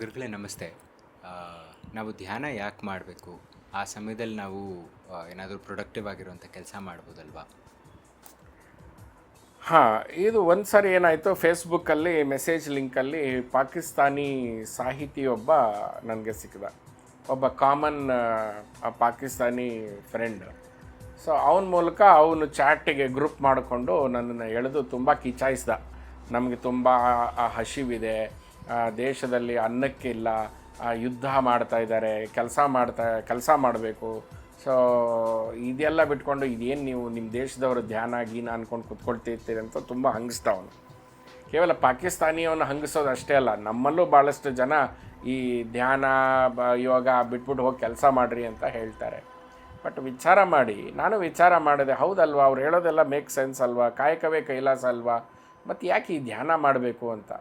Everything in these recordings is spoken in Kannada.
ಗುರುಗಳೇ ನಮಸ್ತೆ. ನಾವು ಧ್ಯಾನ ಯಾಕೆ ಮಾಡಬೇಕು? ಆ ಸಮಯದಲ್ಲಿ ನಾವು ಏನಾದರೂ ಪ್ರೊಡಕ್ಟಿವ್ ಆಗಿರುವಂಥ ಕೆಲಸ ಮಾಡ್ಬೋದಲ್ವಾ? ಹಾಂ, ಇದು ಒಂದು ಸಾರಿ ಏನಾಯಿತು ಫೇಸ್ಬುಕ್ಕಲ್ಲಿ ಮೆಸೇಜ್ ಲಿಂಕಲ್ಲಿ ಪಾಕಿಸ್ತಾನಿ ಸಾಹಿತಿಯೊಬ್ಬ ನನಗೆ ಸಿಕ್ಕಿದ. ಒಬ್ಬ ಕಾಮನ್ ಪಾಕಿಸ್ತಾನಿ ಫ್ರೆಂಡ್ ಸೊ ಅವನ ಮೂಲಕ ಅವನು ಚಾಟಿಗೆ ಗ್ರೂಪ್ ಮಾಡಿಕೊಂಡು ನನ್ನನ್ನು ಎಳೆದು ತುಂಬ ಕಿಚಾಯಿಸ್ದ ನಮಗೆ ತುಂಬ ಹಸಿವಿದೆ. ದೇಶದಲ್ಲಿ ಅನ್ನಕ್ಕಿಲ್ಲ ಯುದ್ಧ ಮಾಡ್ತಾ ಇದ್ದಾರೆ, ಕೆಲಸ ಮಾಡ್ತಾ, ಕೆಲಸ ಮಾಡಬೇಕು. ಸೊ ಇದೆಲ್ಲ ಬಿಟ್ಕೊಂಡು ಇದೇನು ನೀವು ನಿಮ್ಮ ದೇಶದವರು ಧ್ಯಾನ, ಗೀನ ಅಂದ್ಕೊಂಡು ಕುತ್ಕೊಳ್ತಿರ್ತೀರಿ ಅಂತ ತುಂಬ ಹಂಗಿಸ್ತಾವನು ಕೇವಲ ಪಾಕಿಸ್ತಾನಿಯವನ್ನ ಹಂಗಿಸೋದು ಅಷ್ಟೇ ಅಲ್ಲ, ನಮ್ಮಲ್ಲೂ ಭಾಳಷ್ಟು ಜನ ಈ ಧ್ಯಾನ, ಬ, ಯೋಗ ಬಿಟ್ಬಿಟ್ಟು ಹೋಗಿ ಕೆಲಸ ಮಾಡಿರಿ ಅಂತ ಹೇಳ್ತಾರೆ. ಬಟ್ ವಿಚಾರ ಮಾಡಿ, ನಾನು ವಿಚಾರ ಮಾಡಿದೆ, ಹೌದಲ್ವಾ, ಅವ್ರು ಹೇಳೋದೆಲ್ಲ ಮೇಕ್ ಸೆನ್ಸ್ ಅಲ್ವಾ, ಕಾಯಕವೇ ಕೈಲಾಸ ಅಲ್ವಾ ಮತ್ತು ಯಾಕೆ ಈ ಧ್ಯಾನ ಮಾಡಬೇಕು ಅಂತ?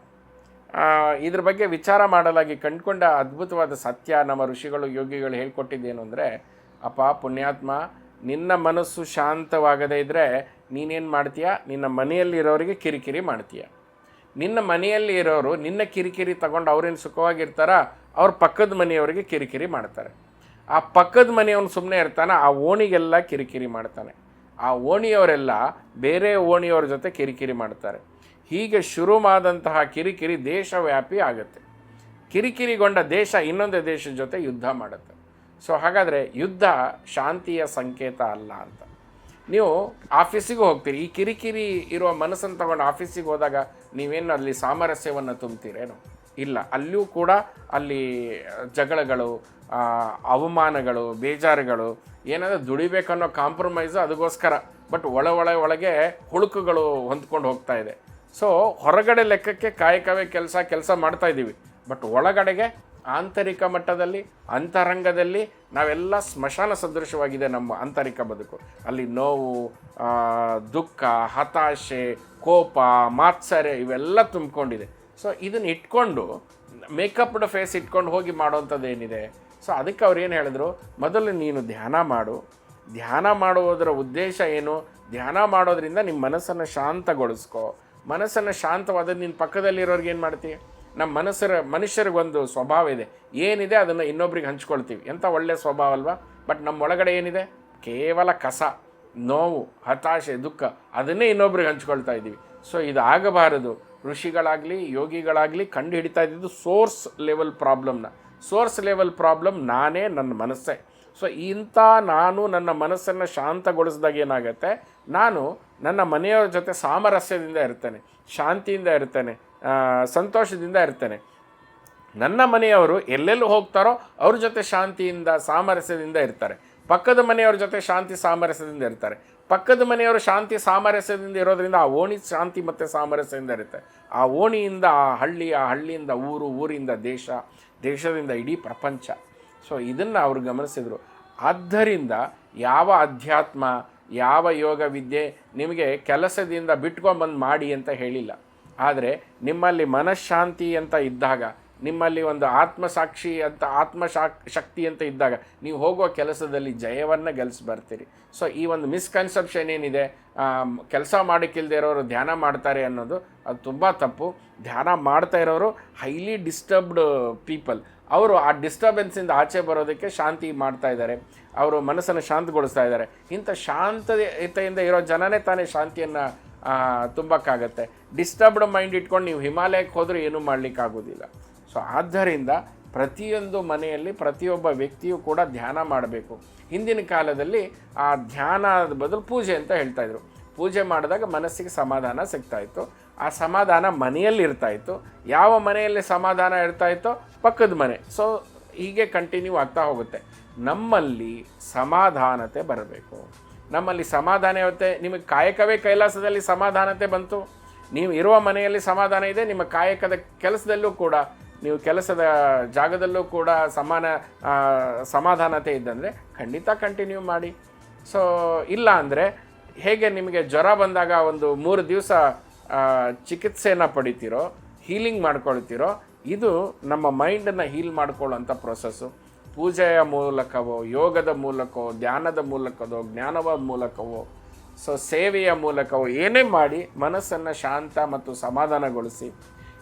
ಇದ್ರ ಬಗ್ಗೆ ವಿಚಾರ ಮಾಡಲಾಗಿ ಕಂಡುಕೊಂಡ ಅದ್ಭುತವಾದ ಸತ್ಯ ನಮ್ಮ ಋಷಿಗಳು, ಯೋಗಿಗಳು ಹೇಳ್ಕೊಟ್ಟಿದ್ದೇನು ಅಂದರೆ, ಅಪ್ಪ, ಪುಣ್ಯಾತ್ಮ, ನಿನ್ನ ಮನಸ್ಸು ಶಾಂತವಾಗದೇ ಇದ್ದರೆ ನೀನೇನು ಮಾಡ್ತೀಯ? ನಿನ್ನ ಮನೆಯಲ್ಲಿರೋರಿಗೆ ಕಿರಿಕಿರಿ ಮಾಡ್ತೀಯ? ನಿನ್ನ ಮನೆಯಲ್ಲಿ ಇರೋರು ನಿನ್ನ ಕಿರಿಕಿರಿ ತಗೊಂಡು ಅವ್ರೇನು ಸುಖವಾಗಿರ್ತಾರ? ಅವ್ರ ಪಕ್ಕದ ಮನೆಯವರಿಗೆ ಕಿರಿಕಿರಿ ಮಾಡ್ತಾರೆ. ಆ ಪಕ್ಕದ ಮನೆಯವನು ಸುಮ್ಮನೆ ಇರ್ತಾನೆ, ಆ ಓಣಿಗೆಲ್ಲ ಕಿರಿಕಿರಿ ಮಾಡ್ತಾನೆ. ಆ ಓಣಿಯವರೆಲ್ಲ ಬೇರೆ ಓಣಿಯವ್ರ ಜೊತೆ ಕಿರಿಕಿರಿ ಮಾಡ್ತಾರೆ. ಹೀಗೆ ಶುರುವಾದಂತಹ ಕಿರಿಕಿರಿ ದೇಶವ್ಯಾಪಿ ಆಗುತ್ತೆ. ಕಿರಿಕಿರಿಗೊಂಡ ದೇಶ ಇನ್ನೊಂದು ದೇಶದ ಜೊತೆ ಯುದ್ಧ ಮಾಡುತ್ತೆ. ಸೊ ಹಾಗಾದರೆ ಯುದ್ಧ ಶಾಂತಿಯ ಸಂಕೇತ ಅಲ್ಲ ಅಂತ. ನೀವು ಆಫೀಸಿಗೆ ಹೋಗ್ತೀರಿ. ಈ ಕಿರಿಕಿರಿ ಇರುವ ಮನಸ್ಸನ್ನು ತಗೊಂಡು ಆಫೀಸಿಗೆ ಹೋದಾಗ ನೀವೇನು ಅಲ್ಲಿ ಸಾಮರಸ್ಯವನ್ನು ತುಂಬ್ತೀರೇನು? ಇಲ್ಲ. ಅಲ್ಲಿಯೂ ಕೂಡ ಅಲ್ಲಿ ಜಗಳಗಳು ಅವಮಾನಗಳು, ಬೇಜಾರುಗಳು, ಏನಾದರೂ ದುಡಿಬೇಕನ್ನೋ ಕಾಂಪ್ರಮೈಸು ಅದಕ್ಕೋಸ್ಕರ. ಬಟ್ ಒಳ ಒಳ ಒಳಗೆ ಹುಳುಕುಗಳು ಹೊಂದ್ಕೊಂಡು ಹೋಗ್ತಾ ಇದೆ. ಸೊ ಹೊರಗಡೆ ಲೆಕ್ಕಕ್ಕೆ ಕಾಯಕವೇ ಕೆಲಸ ಕೆಲಸ ಮಾಡ್ತಾ ಇದ್ದೀವಿ. ಬಟ್ ಒಳಗಡೆಗೆ ಆಂತರಿಕ ಮಟ್ಟದಲ್ಲಿ, ಅಂತರಂಗದಲ್ಲಿ ನಾವೆಲ್ಲ ಸ್ಮಶಾನ ಸದೃಶವಾಗಿದೆ ನಮ್ಮ ಆಂತರಿಕ ಬದುಕು. ಅಲ್ಲಿ ನೋವು ದುಃಖ, ಹತಾಶೆ, ಕೋಪ, ಮಾತ್ಸರ್ಯ ಇವೆಲ್ಲ ತುಂಬಿಕೊಂಡಿದೆ. ಸೊ ಇದನ್ನ ಇಟ್ಕೊಂಡು ಮೇಕಪ್ಡ್ ಫೇಸ್ ಇಟ್ಕೊಂಡು ಹೋಗಿ ಮಾಡೋವಂಥದ್ದು ಏನಿದೆ? ಸೊ ಅದಕ್ಕೆ ಅವ್ರು ಏನು ಹೇಳಿದ್ರು? ಮೊದಲು ನೀನು ಧ್ಯಾನ ಮಾಡು. ಧ್ಯಾನ ಮಾಡುವುದರ ಉದ್ದೇಶ ಏನು? ಧ್ಯಾನ ಮಾಡೋದರಿಂದ ನಿಮ್ಮ ಮನಸ್ಸನ್ನು ಶಾಂತಗೊಳಿಸ್ಕೊ. ಮನಸ್ಸನ್ನು ಶಾಂತವಾದ ನಿನ್ನ ಪಕ್ಕದಲ್ಲಿರೋರ್ಗೆ ಏನು ಮಾಡ್ತೀವಿ ನಮ್ಮ ಮನಸ್ಸರ, ಮನುಷ್ಯರಿಗೊಂದು ಸ್ವಭಾವ ಇದೆ. ಏನಿದೆ ಅದನ್ನು ಇನ್ನೊಬ್ರಿಗೆ ಹಂಚ್ಕೊಳ್ತೀವಿ. ಎಂಥ ಒಳ್ಳೆಯ ಸ್ವಭಾವ ಅಲ್ವಾ? ಬಟ್ ನಮ್ಮ ಒಳಗಡೆ ಏನಿದೆ? ಕೇವಲ ಕಸ, ನೋವು, ಹತಾಶೆ, ದುಃಖ ಅದನ್ನೇ ಇನ್ನೊಬ್ರಿಗೆ ಹಂಚ್ಕೊಳ್ತಾ ಇದ್ದೀವಿ. ಸೊ ಇದು ಆಗಬಾರದು. ಋಷಿಗಳಾಗಲಿ, ಯೋಗಿಗಳಾಗಲಿ ಕಂಡು ಹಿಡಿತಾ ಇದ್ದಿದ್ದು ಸೋರ್ಸ್ ಲೆವೆಲ್ ಪ್ರಾಬ್ಲಮ್ನ. ಸೋರ್ಸ್ ಲೆವೆಲ್ ಪ್ರಾಬ್ಲಮ್ ನಾನೇ ನನ್ನ ಮನಸ್ಸೇ. ಸೊ ಇಂಥ ನಾನು ನನ್ನ ಮನಸ್ಸನ್ನು ಶಾಂತಗೊಳಿಸಿದಾಗ ಏನಾಗುತ್ತೆ? ನಾನು ನನ್ನ ಮನೆಯವರ ಜೊತೆ ಸಾಮರಸ್ಯದಿಂದ ಇರ್ತೇನೆ, ಶಾಂತಿಯಿಂದ ಇರ್ತೇನೆ ಸಂತೋಷದಿಂದ ಇರ್ತೇನೆ. ನನ್ನ ಮನೆಯವರು ಎಲ್ಲೆಲ್ಲಿ ಹೋಗ್ತಾರೋ ಅವ್ರ ಜೊತೆ ಶಾಂತಿಯಿಂದ, ಸಾಮರಸ್ಯದಿಂದ ಇರ್ತಾರೆ. ಪಕ್ಕದ ಮನೆಯವ್ರ ಜೊತೆ ಶಾಂತಿ, ಸಾಮರಸ್ಯದಿಂದ ಇರ್ತಾರೆ. ಪಕ್ಕದ ಮನೆಯವರು ಶಾಂತಿ, ಸಾಮರಸ್ಯದಿಂದ ಇರೋದರಿಂದ ಆ ಓಣಿ ಶಾಂತಿ ಮತ್ತು ಸಾಮರಸ್ಯದಿಂದ ಇರುತ್ತೆ. ಆ ಓಣಿಯಿಂದ, ಆ ಹಳ್ಳಿ, ಆ ಹಳ್ಳಿಯಿಂದ, ಊರು, ಊರಿಂದ ದೇಶ, ದೇಶದಿಂದ ಇಡೀ ಪ್ರಪಂಚ. ಸೊ ಇದನ್ನು ಅವರು ಗಮನಿಸಿದರು. ಆದ್ದರಿಂದ ಯಾವ ಅಧ್ಯಾತ್ಮ, ಯಾವ ಯೋಗ ವಿದ್ಯೆ ನಿಮಗೆ ಕೆಲಸದಿಂದ ಬಿಟ್ಕೊಂಬಂದು ಮಾಡಿ ಅಂತ ಹೇಳಿಲ್ಲ. ಆದರೆ ನಿಮ್ಮಲ್ಲಿ ಮನಃಶಾಂತಿ ಅಂತ ಇದ್ದಾಗ, ನಿಮ್ಮಲ್ಲಿ ಒಂದು ಆತ್ಮಸಾಕ್ಷಿ ಅಂತ ಆತ್ಮಶಾಕ್ ಶಕ್ತಿ ಅಂತ ಇದ್ದಾಗ, ನೀವು ಹೋಗುವ ಕೆಲಸದಲ್ಲಿ ಜಯವನ್ನು ಗೆಲ್ಸಿ ಬರ್ತೀರಿ. ಸೊ ಈ ಒಂದು ಮಿಸ್ಕನ್ಸೆಪ್ಷನ್ ಏನಿದೆ ಕೆಲಸ ಮಾಡೋಕ್ಕಿಲ್ಲದೆ ಇರೋರು ಧ್ಯಾನ ಮಾಡ್ತಾರೆ ಅನ್ನೋದು, ಅದು ತುಂಬ ತಪ್ಪು. ಧ್ಯಾನ ಮಾಡ್ತಾ ಇರೋರು ಹೈಲಿ ಡಿಸ್ಟರ್ಬ್ಡ್ ಪೀಪಲ್ ಅವರು ಆ ಡಿಸ್ಟರ್ಬೆನ್ಸಿಂದ ಆಚೆ ಬರೋದಕ್ಕೆ ಶಾಂತಿ ಮಾಡ್ತಾ ಇದ್ದಾರೆ. ಅವರು ಮನಸ್ಸನ್ನು ಶಾಂತಗೊಳಿಸ್ತಾ ಇದ್ದಾರೆ. ಇಂಥ ಶಾಂತತೆಯಿಂದ ಇರೋ ಜನನೇ ತಾನೇ ಶಾಂತಿಯನ್ನು ತುಂಬಕ್ಕಾಗತ್ತೆ. ಡಿಸ್ಟರ್ಬ್ಡ್ ಮೈಂಡ್ ಇಟ್ಕೊಂಡು ನೀವು ಹಿಮಾಲಯಕ್ಕೆ ಹೋದರೂ ಏನೂ ಮಾಡಲಿಕ್ಕಾಗೋದಿಲ್ಲ. ಸೊ ಆದ್ದರಿಂದ ಪ್ರತಿಯೊಂದು ಮನೆಯಲ್ಲಿ ಪ್ರತಿಯೊಬ್ಬ ವ್ಯಕ್ತಿಯೂ ಕೂಡ ಧ್ಯಾನ ಮಾಡಬೇಕು. ಹಿಂದಿನ ಕಾಲದಲ್ಲಿ ಆ ಧ್ಯಾನದ ಬದಲು ಪೂಜೆ ಅಂತ ಹೇಳ್ತಾಯಿದ್ರು ಪೂಜೆ ಮಾಡಿದಾಗ ಮನಸ್ಸಿಗೆ ಸಮಾಧಾನ ಸಿಗ್ತಾ ಇತ್ತು. ಆ ಸಮಾಧಾನ ಮನೆಯಲ್ಲಿ ಇರ್ತಾ ಇತ್ತು. ಯಾವ ಮನೆಯಲ್ಲಿ ಸಮಾಧಾನ ಇರ್ತಾ ಇತ್ತೋ ಪಕ್ಕದ ಮನೆ. ಸೊ ಹೀಗೆ ಕಂಟಿನ್ಯೂ ಆಗ್ತಾ ಹೋಗುತ್ತೆ. ನಮ್ಮಲ್ಲಿ ಸಮಾಧಾನತೆ ಬರಬೇಕು. ನಮ್ಮಲ್ಲಿ ಸಮಾಧಾನ ಇರುತ್ತೆ ನಿಮಗೆ ಕಾಯಕವೇ ಕೈಲಾಸದಲ್ಲಿ ಸಮಾಧಾನತೆ ಬಂತು. ನೀವು ಇರುವ ಮನೆಯಲ್ಲಿ ಸಮಾಧಾನ ಇದೆ, ನಿಮ್ಮ ಕಾಯಕದ ಕೆಲಸದಲ್ಲೂ ಕೂಡ, ನೀವು ಕೆಲಸದ ಜಾಗದಲ್ಲೂ ಕೂಡ ಸಮಾನ ಸಮಾಧಾನತೆ ಇದ್ದಂದರೆ ಖಂಡಿತ ಕಂಟಿನ್ಯೂ ಮಾಡಿ. ಸೊ ಇಲ್ಲ ಅಂದರೆ ಹೇಗೆ ನಿಮಗೆ ಜ್ವರ ಬಂದಾಗ ಒಂದು ಮೂರು ದಿವಸ ಚಿಕಿತ್ಸೆಯನ್ನು ಪಡಿತೀರೋ ಹೀಲಿಂಗ್ ಮಾಡ್ಕೊಳ್ತೀರೋ, ಇದು ನಮ್ಮ ಮೈಂಡನ್ನು ಹೀಲ್ ಮಾಡ್ಕೊಳ್ಳೋಂಥ ಪ್ರೊಸೆಸ್ಸು ಪೂಜೆಯ ಮೂಲಕವೋ, ಯೋಗದ ಮೂಲಕವೋ, ಧ್ಯಾನದ ಮೂಲಕವೋ ಜ್ಞಾನವ ಮೂಲಕವೋ, ಸೊ ಸೇವೆಯ ಮೂಲಕವೋ ಏನೇ ಮಾಡಿ ಮನಸ್ಸನ್ನು ಶಾಂತ ಮತ್ತು ಸಮಾಧಾನಗೊಳಿಸಿ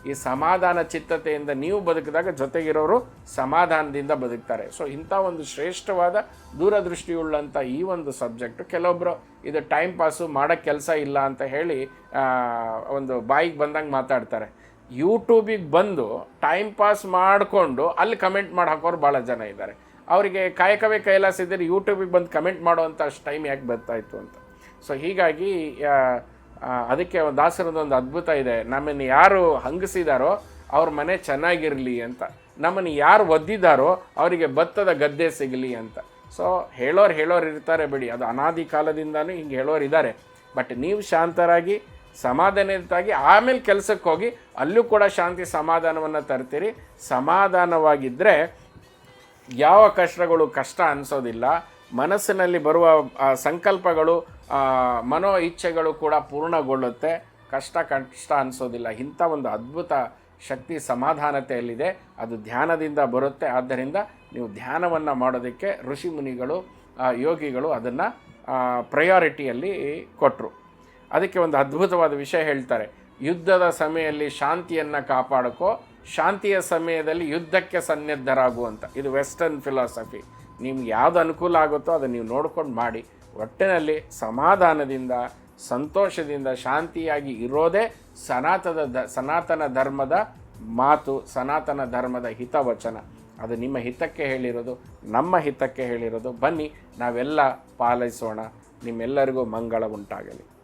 ಈ ಸಮಾಧಾನ ಚಿತ್ತತೆಯಿಂದ ನೀವು ಬದುಕಿದಾಗ ಜೊತೆಗಿರೋರು ಸಮಾಧಾನದಿಂದ ಬದುಕ್ತಾರೆ. ಸೊ ಇಂಥ ಒಂದು ಶ್ರೇಷ್ಠವಾದ ದೂರದೃಷ್ಟಿಯುಳ್ಳಂಥ ಈ ಒಂದು ಸಬ್ಜೆಕ್ಟು ಕೆಲವೊಬ್ಬರು ಇದು ಟೈಮ್ ಪಾಸು ಮಾಡೋಕ್ಕೆ ಕೆಲಸ ಇಲ್ಲ ಅಂತ ಹೇಳಿ ಒಂದು ಬಾಯಿಗೆ ಬಂದಂಗೆ ಮಾತಾಡ್ತಾರೆ. ಯೂಟ್ಯೂಬಿಗೆ ಬಂದು ಟೈಮ್ ಪಾಸ್ ಮಾಡಿಕೊಂಡು ಅಲ್ಲಿ ಕಮೆಂಟ್ ಮಾಡಿ ಹಾಕೋರು ಭಾಳ ಜನ ಇದ್ದಾರೆ. ಅವರಿಗೆ ಕಾಯಕವೇ ಕೈಲಾಸ ಇದ್ದರೆ ಯೂಟ್ಯೂಬಿಗೆ ಬಂದು ಕಮೆಂಟ್ ಮಾಡುವಂಥ ಅಷ್ಟು ಟೈಮ್ ಯಾಕೆ ಬರ್ತಾಯಿತ್ತು ಅಂತ. ಸೊ ಹೀಗಾಗಿ ಅದಕ್ಕೆ ಒಂದು ದಾಸರದ ಒಂದು ಅದ್ಭುತ ಇದೆ. ನಮ್ಮನ್ನು ಯಾರು ಹಂಗಸಿದಾರೋ ಅವ್ರ ಮನೆ ಚೆನ್ನಾಗಿರಲಿ ಅಂತ. ನಮ್ಮನ್ನು ಯಾರು ಒದ್ದಿದ್ದಾರೋ ಅವರಿಗೆ ಭತ್ತದ ಗದ್ದೆ ಸಿಗಲಿ ಅಂತ. ಸೊ ಹೇಳೋರು ಹೇಳೋರು ಇರ್ತಾರೆ ಬಿಡಿ. ಅದು ಅನಾದಿ ಕಾಲದಿಂದನೂ ಹಿಂಗೆ ಹೇಳೋರು ಇದ್ದಾರೆ. ಬಟ್ ನೀವು ಶಾಂತರಾಗಿ ಸಮಾಧಾನದಾಗಿ ಆಮೇಲೆ ಕೆಲಸಕ್ಕೆ ಹೋಗಿ, ಅಲ್ಲೂ ಕೂಡ ಶಾಂತಿ ಸಮಾಧಾನವನ್ನು ತರ್ತೀರಿ. ಸಮಾಧಾನವಾಗಿದ್ದರೆ ಯಾವ ಕಷ್ಟಗಳು ಕಷ್ಟ ಅನಿಸೋದಿಲ್ಲ. ಮನಸ್ಸಿನಲ್ಲಿ ಬರುವ ಸಂಕಲ್ಪಗಳು ಮನೋ ಇಚ್ಛೆಗಳು ಕೂಡ ಪೂರ್ಣಗೊಳ್ಳುತ್ತೆ. ಕಷ್ಟ ಕಷ್ಟ ಅನಿಸೋದಿಲ್ಲ. ಇಂಥ ಒಂದು ಅದ್ಭುತ ಶಕ್ತಿ ಸಮಾಧಾನತೆಯಲ್ಲಿದೆ. ಅದು ಧ್ಯಾನದಿಂದ ಬರುತ್ತೆ. ಆದ್ದರಿಂದ ನೀವು ಧ್ಯಾನವನ್ನು ಮಾಡೋದಕ್ಕೆ ಋಷಿ ಮುನಿಗಳು ಯೋಗಿಗಳು ಅದನ್ನು ಪ್ರಯಾರಿಟಿಯಲ್ಲಿ ಕೊಟ್ಟರು ಅದಕ್ಕೆ ಒಂದು ಅದ್ಭುತವಾದ ವಿಷಯ ಹೇಳ್ತಾರೆ. ಯುದ್ಧದ ಸಮಯದಲ್ಲಿ ಶಾಂತಿಯನ್ನು ಕಾಪಾಡಕೋ. ಶಾಂತಿಯ ಸಮಯದಲ್ಲಿ ಯುದ್ಧಕ್ಕೆ ಸನ್ನದ್ಧರಾಗು ಅಂತ. ಇದು ವೆಸ್ಟರ್ನ್ ಫಿಲಾಸಫಿ ನಿಮ್ಗೆ ಯಾವುದು ಅನುಕೂಲ ಆಗುತ್ತೋ ಅದನ್ನು ನೀವು ನೋಡ್ಕೊಂಡು ಮಾಡಿ. ಒಟ್ಟಿನಲ್ಲಿ ಸಮಾಧಾನದಿಂದ, ಸಂತೋಷದಿಂದ ಶಾಂತಿಯಾಗಿ ಇರೋದೇ ಸನಾತನ ದ, ಸನಾತನ ಧರ್ಮದ ಮಾತು, ಸನಾತನ ಧರ್ಮದ ಹಿತವಚನ. ಅದು ನಿಮ್ಮ ಹಿತಕ್ಕೆ ಹೇಳಿರೋದು, ನಮ್ಮ ಹಿತಕ್ಕೆ ಹೇಳಿರೋದು. ಬನ್ನಿ, ನಾವೆಲ್ಲ ಪಾಲಿಸೋಣ. ನಿಮ್ಮೆಲ್ಲರಿಗೂ ಮಂಗಳ ಉಂಟಾಗಲಿ.